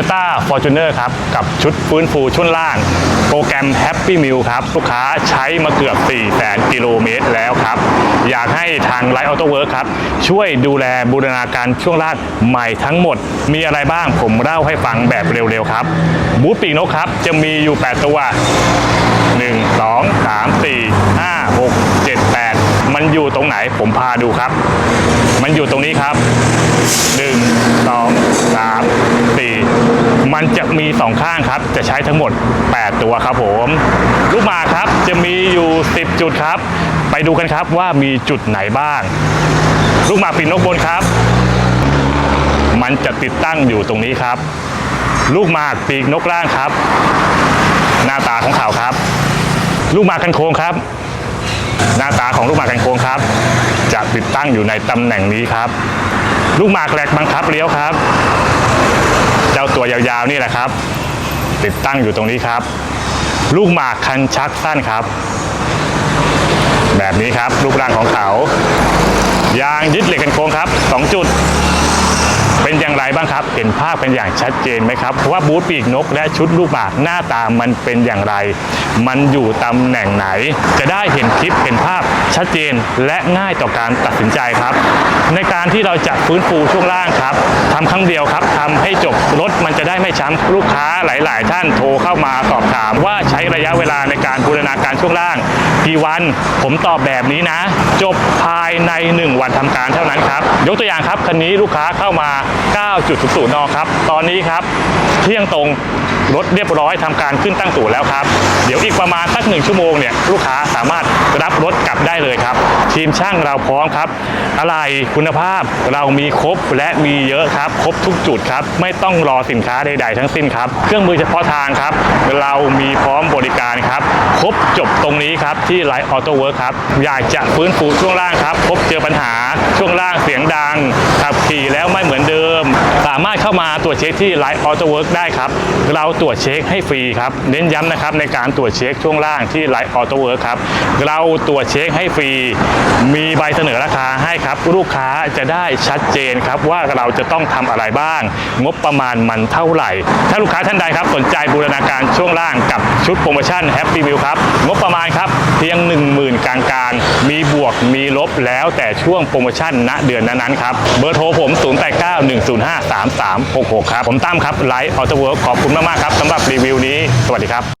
Toyota Fortuner ครับ กับชุดฟื้นฟูช่วงล่าง โปรแกรม Happy Meal ครับ ลูกค้าใช้มาเกือบ 4 0 0 0 0กิโลเมตรแล้วครับ อยากให้ทาง Light Auto Work ครับ ช่วยดูแลบูรณาการช่วงล่างใหม่ทั้งหมด มีอะไรบ้างผมเล่าให้ฟังแบบเร็วๆครับ บูธปีกนกครับ จะมีอยู่ 8 ตัว 1 2 3 4 5 6 7 8 มันอยู่ตรงไหนผมพาดูครับ มันอยู่ตรงนี้ครับ 1 2 3 มันจะมี 2 ข้างครับ จะใช้ทั้งหมด 8 ตัวครับผม ลูกหมากครับจะมีอยู่ 10 จุดครับ ไปดูกันครับว่ามีจุดไหนบ้าง ลูกหมากปีกนกบนครับ มันจะติดตั้งอยู่ตรงนี้ครับ ลูกหมากปีกนกล่างครับ หน้าตาของเขาครับ ลูกหมากกันโค้งครับ หน้าตาของลูกหมากกันโค้งครับ จะติดตั้งอยู่ในตำแหน่งนี้ครับ ลูกหมากแหลกบังคับเลี้ยวครับ จ้าตัวยาวๆนี่แหละครับ ติดตั้งอยู่ตรงนี้ครับ ลูกหมากคันชักสั้นครับ แบบนี้ครับรูปร่างของเขา ยางยึดเหล็กกันโค้งครับ 2 จุด เป็นอย่างไรบ้างครับ เห็นภาพเป็นอย่างชัดเจนไหมครับว่าบูธปีกนกและชุดลูกหมากหน้าตามันเป็นอย่างไร มันอยู่ตำแหน่งไหน จะได้เห็นคลิปเห็นภาพชัดเจนและง่ายต่อการตัดสินใจครับ การที่เราจะฟื้นฟูช่วงล่างครับทำครั้งเดียวครับทำให้จบรถมันจะได้ไม่ช้ำลูกค้าหลาย ๆ ท่านโทรเข้ามาสอบถามว่าใช้ระยะเวลาในการบูรณาการช่วงล่างกี่วันผมตอบแบบนี้นะ จบภายใน 1 วันทำการเท่านั้นครับ ยกตัวอย่างครับคันนี้ลูกค้าเข้ามา 9.00นครับ ตอนนี้ครับเที่ยงตรงรถเรียบร้อยทำการขึ้นตั้งตู่แล้วครับ เดี๋ยวอีกประมาณสักหนึ่งชั่วโมงเนี่ยลูกค้าสามารถรับรถกลับได้เลยครับ ทีมช่างเราพร้อมครับ อะไรคุณภาพเรามีครบและมีเยอะครับ ครบทุกจุดครับ ไม่ต้องรอสินค้าใด ๆ ทั้งสิ้นครับ เครื่องมือเฉพาะทางครับ เรามีพร้อมบริการครับ ครบจบตรงนี้ครับที่ไลท์ออโต้เวิร์ครับ อยากจะฟื้นฟูช่วงล่างครับ พบเจอปัญหาช่วงล่างเสียงดังขับขี่แล้วไม่เหมือนเดิมารถเข้ามาตรวจเช็คที่ไลท์ออโต้เวิร์ได้ครับ เราตรวจเช็คให้ฟรีครับเน้นย้ำนะครับในการตรวจเช็คช่วงล่างที่ไลท์ออโต้เวิร์ครับเราตรวจเช็คให้ฟรี มีใบเสนอราคาให้ครับ ลูกค้าจะได้ชัดเจนครับว่าเราจะต้องทำอะไรบ้าง งบประมาณมันเท่าไหร่ ถ้าลูกค้าท่านใดครับสนใจบูรณาการช่วงล่างกับชุดโปรโมชั่นแฮปปี้วิวครับงบประมาณครับเพียง 10,000กลางกลางๆมีบวกมี ลบแล้วแต่ช่วงโปรโมชั่นณเดือนนั้นๆครับ เบอร์โทรผม 0891053366 ครับ ผมตั้มครับไลฟ์ออโต้เวิร์ขอบคุณมาก ๆ ครับสำหรับรีวิวนี้ สวัสดีครับ